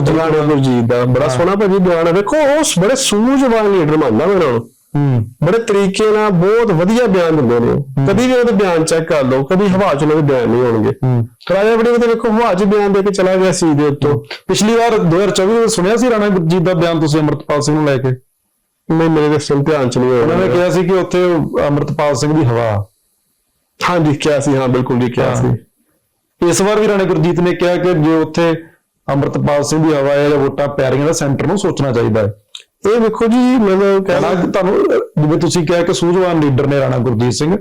ਗੁਰਜੀਤ ਰਾਣਾ ਗੁਰਜੀਤ ਦਾ ਬੜਾ ਸੋਹਣਾ ਭਾਜੀ ਬਿਆਨ ਹੈ ਵੇਖੋ ਉਹ ਬੜੇ ਸੂਝਵਾਨ ਲੀਡਰ ਮੰਨਦਾ ਮੈਂ ਉਹਨਾਂ ਨੂੰ। ਹੂੰ। ਬੜੇ ਤਰੀਕੇ ਨਾਲ ਬਹੁਤ ਵਧੀਆ ਬਿਆਨ ਦਿੰਦੇ ਨੇ। ਕਦੀ ਵੀ ਉਹਦੇ ਬਿਆਨ ਚੈੱਕ ਕਰ ਲਓ ਕਦੀ ਹਵਾ ਚ ਉਹਨਾਂ ਦੇ ਬਿਆਨ ਨਹੀਂ ਹੋਣਗੇ ਹੂੰ। ਰਾਜਾ ਬੜੀ ਤੇ ਵੇਖੋ ਹਵਾ ਚ ਬਿਆਨ ਦੇ ਕੇ ਚਲਾ ਗਿਆ ਸੀ ਦੇ ਉੱਤੋਂ। ਪਿਛਲੀ ਵਾਰ 2024 ਵਿੱਚ ਸੁਣਿਆ ਸੀ ਰਾਣਾ ਗੁਰਜੀਤ ਦਾ ਬਿਆਨ ਤੁਸੀਂ ਅਮਰਤਪਾਲ ਸਿੰਘ ਨੂੰ ਲੈ ਕੇ? ਨਹੀਂ ਮੇਰੇ ਦੇ ਧਿਆਨ ਚ ਨਹੀਂ ਉਹਨਾਂ ਨੇ ਹੋਇਆ ਕਿਹਾ ਸੀ ਕਿ ਉੱਥੇ ਅਮਰਤਪਾਲ ਸਿੰਘ ਦੀ ਹਵਾ। ਹਾਂਜੀ ਕਿਹਾ ਸੀ ਹਾਂ ਬਿਲਕੁਲ ਜੀ ਕਿਹਾ। ਸੀ। ਇਸ ਵਾਰ ਵੀ ਰਾਣਾ ਗੁਰਜੀਤ ਨੇ ਕਿਹਾ ਕਿ ਜੇ ਉੱਥੇ ਅਮਰਤਪਾਲ ਸਿੰਘ ਦੀ ਹਵਾ ਹੈ ਜਾਂ ਵੋਟਾਂ ਪੈ ਰਹੀਆਂ ਤਾਂ ਸੈਂਟਰ ਨੂੰ ਸੋਚਣਾ ਚਾਹੀਦਾ ਹੈ। ਇਹ ਵੇਖੋ ਜੀ ਮਤਲਬ ਕਹਿਣਾ ਕਿ ਤੁਹਾਨੂੰ ਜਿਵੇਂ ਤੁਸੀਂ ਕਿਹਾ ਕਿ ਸੂਝਵਾਨ ਲੀਡਰ ਨੇ ਰਾਣਾ ਗੁਰਜੀਤ ਸਿੰਘ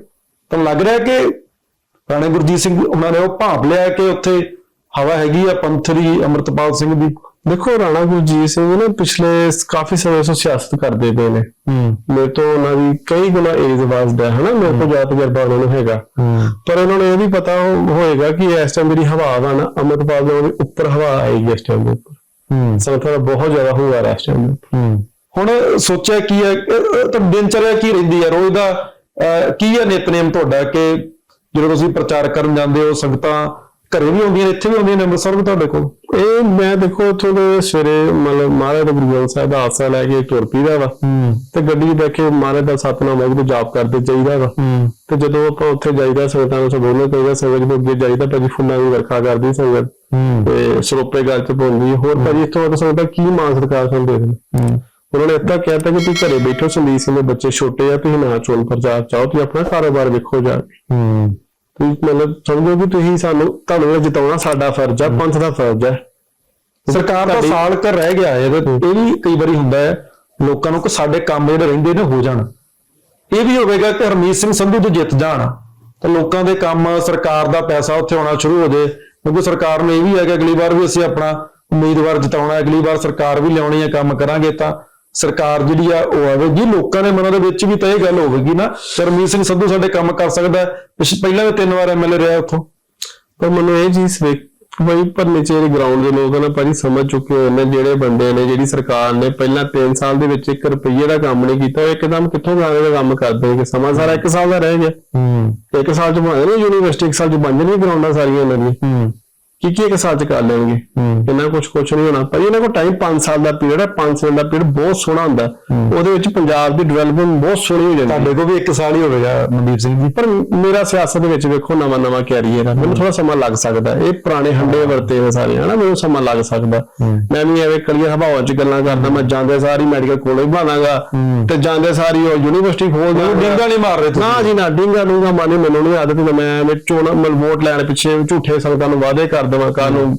ਤਾਂ ਲੱਗ ਰਿਹਾ ਕਿ ਰਾਣਾ ਗੁਰਜੀਤ ਸਿੰਘ ਉਹਨਾਂ ਨੇ ਉਹ ਭਾਂਪ ਲਿਆ ਕਿ ਉੱਥੇ ਹਵਾ ਹੈਗੀ ਆ ਪੰਥ ਦੀ ਅਮਰਤਪਾਲ ਸਿੰਘ ਦੀ। ਦੇਖੋ ਰਾਣਾ ਗੁਰਜੀਤ ਸਿੰਘ ਨੇ ਪਿਛਲੇ ਕਾਫੀ ਸਮੇਂ ਤੋਂ ਸਿਆਸਤ ਕਰਦੇ ਪਏ ਨੇ। ਹੂੰ। ਮੇਰੇ ਤੋਂ ਉਹਨਾਂ ਦੀ ਕਈ ਗੁਣਾ ਏਜ ਵਾਸਦਾ ਹੈ ਨਾ ਮੇਰੇ ਤੋਂ ਜ਼ਿਆਦਾ ਤਜਰਬਾ ਉਹਨਾਂ ਨੂੰ ਹੈਗਾ। ਪਰ ਉਹਨਾਂ ਨੂੰ ਇਹ ਵੀ ਪਤਾ ਹੋਏਗਾ ਕਿ ਇਸ ਟਾਈਮ ਜਿਹੜੀ ਹਵਾ ਵਾ ਨਾ ਅਮਰਪਾਲ ਦੇ ਉੱਪਰ ਹਵਾ ਆਏਗੀ ਇਸ ਟਾਈਮ ਦੇ ਉੱਪਰ। ਹੂੰ। ਸੰਗਤਾਂ ਦਾ ਬਹੁਤ ਜ਼ਿਆਦਾ ਹੈ ਇਸ ਟਾਈਮ ਹੁਣ ਸੋਚਿਆ ਕੀ ਹੈ ਤਾਂ ਦਿਨਚਰਿਆ ਕੀ ਰਹਿੰਦੀ ਹੈ? ਰੋਜ਼ ਦਾ ਕੀ ਹੈ ਨਿਤਨੇਮ ਤੁਹਾਡਾ ਕਿ ਜਦੋਂ ਤੁਸੀਂ ਪ੍ਰਚਾਰ ਕਰਨ ਜਾਂਦੇ ਹੋ ਸੰਗਤਾਂ ਘਰੇ ਵੀ ਆਉਂਦੀਆਂ ਨੇ ਇੱਥੇ ਵੀ ਆਉਂਦੀਆਂ ਨੇ ਅੰਮ੍ਰਿਤਸਰ ਵੀ ਤੁਹਾਡੇ ਕੋਲ? ਇਹ ਮੈਂ ਦੇਖੋ ਦੇ ਸਵੇਰੇ ਮਤਲਬ ਮਹਾਰਾਜ ਦਾ ਗੁਰੂ ਗ੍ਰੰਥ ਸਾਹਿਬ ਦਾ ਆਸਰਾ ਲੈ ਕੇ ਤੁਰ ਪੀਦਾ ਵਾ। ਤੇ ਗੱਡੀ ਬੈਠ ਕੇ ਮਹਾਰਾਜ ਦਾ ਸਤਨਾਮ ਵਾਹਿਗੁਰੂ ਜਾਪ ਕਰਦੇ ਜਾਈਦਾ ਵਾ। ਤੇ ਜਦੋਂ ਆਪਾਂ ਉੱਥੇ ਜਾਈਦਾ ਸੰਗਤਾਂ ਨੂੰ ਸਬੋਲਣਾ ਚਾਹੀਦਾ ਸੰਗਤ ਜਦੋਂ ਅੱਗੇ ਜਾਈਦਾ ਭਾਜੀ ਫੁੱਲਾਂ ਦੀ ਵਰਖਾ ਕਰਦੀ ਸੰਗਤ। ਤੇ ਸਰੋਪੇ ਗੱਲ ਚ ਪਾਉਂਦੀ ਹੋਰ ਭਾਜੀ ਇਸ ਤੋਂ ਵੱਧ ਸੰਗਤਾਂ ਕੀ ਮਾਨ ਸਰਕਾਰ ਸਾਨੂੰ ਦੇ ਦੇਣ ਹੂੰ। ਉਹਨਾਂ ਨੇ ਇੱਦਾਂ ਕਹਿਤਾ ਕਿ ਤੁਸੀਂ ਘਰੇ ਬੈਠੋ ਸੰਦੀਪ ਸਿੰਘ ਦੇ ਬੱਚੇ ਛੋਟੇ ਆ ਤੁਸੀਂ ਨਾ ਚੋਣ ਪ੍ਰਚਾਰ ਚਾਹੋ ਤੁਸੀਂ ਆਪਣਾ ਕਾਰੋਬਾਰ ਵੇਖੋ ਜਾ ਕੇ। ਤੁਸੀਂ ਮਤਲਬ ਸਮਝੋ ਕਿ ਤੁਸੀਂ ਸਾਨੂੰ ਤੁਹਾਨੂੰ ਜਿਤਾਉਣਾ ਸਾਡਾ ਫਰਜ਼ ਆ ਪੰਥ ਦਾ ਫਰਜ਼ ਆ। ਸਰਕਾਰ ਦਾ ਸਾਲ ਕਰ ਰਹਿ ਗਿਆ ਹੈ ਇਹ ਵੀ ਕਈ ਵਾਰੀ ਹੁੰਦਾ ਹੈ ਲੋਕਾਂ ਨੂੰ ਕਿ ਸਾਡੇ ਕੰਮ ਜਿਹੜੇ ਰਹਿੰਦੇ ਨੇ ਹੋ ਜਾਣ। ਇਹ ਵੀ ਹੋਵੇਗਾ ਕਿ ਹਰਮੀਤ ਸਿੰਘ ਸੰਧੂ ਤੋਂ ਜਿੱਤ ਜਾਣ। ਤਾਂ ਲੋਕਾਂ ਦੇ ਕੰਮ ਸਰਕਾਰ ਦਾ ਪੈਸਾ ਉੱਥੇ ਆਉਣਾ ਸ਼ੁਰੂ ਹੋ ਜਾਏ। ਕਿਉਂਕਿ ਸਰਕਾਰ ਨੂੰ ਇਹ ਵੀ ਹੈ ਕਿ ਅਗਲੀ ਵਾਰ ਵੀ ਅਸੀਂ ਆਪਣਾ ਉਮੀਦਵਾਰ ਜਿਤਾਉਣਾ ਹੈ, ਅਗਲੀ ਵਾਰ ਸਰਕਾਰ ਵੀ ਲਿਆਉਣੀ ਹੈ ਕੰਮ ਕਰਾਂਗੇ ਤਾਂ। ਸਰਕਾਰ ਜਿਹੜੀ ਆ ਉਹ ਆਵੇਗੀ। ਲੋਕਾਂ ਦੇ ਮਨਾਂ ਦੇ ਵਿੱਚ ਵੀ ਤਾਂ ਇਹ ਗੱਲ ਹੋਵੇਗੀ ਨਾ ਕਿ ਹਰਮੀਤ ਸਿੰਘ ਸੰਧੂ ਸਾਡੇ ਕੰਮ ਕਰ ਸਕਦਾ ਪਹਿਲਾਂ ਵੀ ਤਿੰਨ ਵਾਰ ਐਮਐਲਏ ਰਿਹਾ ਉੱਥੋਂ। ਪਰ ਮੈਨੂੰ ਇਹ ਚੀਜ਼ ਵੇਖ ਬਈ ਭਰਨੇ ਚ ਗਰਾਊਂਡ ਦੇ ਲੋਕ ਨਾ ਭਾਜੀ ਸਮਝ ਚੁੱਕੇ ਹੋਏ ਨੇ ਜਿਹੜੇ ਬੰਦੇ ਨੇ ਜਿਹੜੀ ਸਰਕਾਰ ਨੇ ਪਹਿਲਾਂ 3 ਸਾਲ ਦੇ ਵਿੱਚ 1 ਰੁਪਈਏ ਦਾ ਕੰਮ ਨਹੀਂ ਕੀਤਾ ਉਹ ਇੱਕਦਮ ਕਿੱਥੋਂ ਗਾਣੇ ਦਾ ਕੰਮ ਕਰਦੇ ਕਿ ਸਮਾਂ ਸਾਰਾ 1 ਸਾਲ ਦਾ ਰਹਿ ਗਿਆ। ਹੂੰ। ਇੱਕ ਸਾਲ ਚ ਬਣ ਜਾਣੀ ਯੂਨੀਵਰਸਿਟੀ ਇੱਕ ਸਾਲ ਚ ਬਣ ਜਾਣੀ ਗਰਾਊਂਡਾਂ ਸਾਰੀਆਂ ਇਹਨਾਂ ਦੀਆਂ ਹੂੰ। ਕੀ ਕੀ ਇੱਕ ਸਾਲ ਚ ਕਰ ਲੈਣਗੇ? ਇਹਨਾਂ ਕੁਝ ਕੁਝ ਨਹੀਂ ਹੋਣਾ। ਪਰ ਇਹਨਾਂ ਕੋਲ ਟਾਈਮ 5 ਸਾਲ ਦਾ ਪੀਰੀਅਡ ਹੈ 5 ਸਾਲ ਦਾ ਪੀਰੀਅਡ ਬਹੁਤ ਸੋਹਣਾ ਹੁੰਦਾ। ਉਹਦੇ ਵਿੱਚ ਪੰਜਾਬ ਦੀ ਡਿਵੈਲਪਮੈਂਟ ਬਹੁਤ ਸੋਹਣੀ ਹੋ ਜਾਂਦੀ ਤੁਹਾਡੇ ਕੋਲ ਵੀ ਇੱਕ ਸਾਲ ਹੀ ਹੋਵੇਗਾ ਮਨਦੀਪ ਸਿੰਘ ਜੀ। ਪਰ ਮੇਰਾ ਸਿਆਸਤ ਦੇ ਵਿੱਚ ਵੇਖੋ ਨਵਾਂ ਨਵਾਂ ਕੈਰੀਅਰ ਹੈ। ਮੈਨੂੰ ਥੋੜਾ ਸਮਾਂ ਲੱਗ ਸਕਦਾ। ਇਹ ਪੁਰਾਣੇ ਹੰਡੇ ਵਰਤੇ ਨੇ ਸਾਰੇ ਹਨਾ? ਮੈਨੂੰ ਸਮਾਂ ਲੱਗ ਸਕਦਾ ਮੈਂ ਵੀ ਐਵੇਂ ਕਲੀਆਂ ਹਵਾਵਾਂ 'ਚ ਗੱਲਾਂ ਕਰਦਾ ਮੈਂ ਜਾਂਦੇ ਸਾਰੀ ਮੈਡੀਕਲ ਕਾਲਜ ਬਣਾਗਾ ਤੇ ਜਾਂਦੇ ਸਾਰੀ ਉਹ ਯੂਨੀਵਰਸਿਟੀ ਖੋਲ ਦਾਂਗਾ ਡਿੰਗਾ ਨਹੀਂ ਮਾਰ ਰਹੇ ਨਾ ਜੀ ਨਾ ਡਿੰਗਾ ਡੂੰਗਾ ਮਾਨੇ ਮੈਨੂੰ ਨਹੀਂ ਆਦਤ ਮੈਂ ਐਵੇਂ ਚੋਣ ਮਲ ਵੋਟ ਲੈਣ ਪਿੱਛੇ ਝੂਠੇ ਸੰਗਤਾਂ ਨੂੰ ਵਾਅਦੇ ਕਰ ਦੇਵਾਂ ਕੱਲ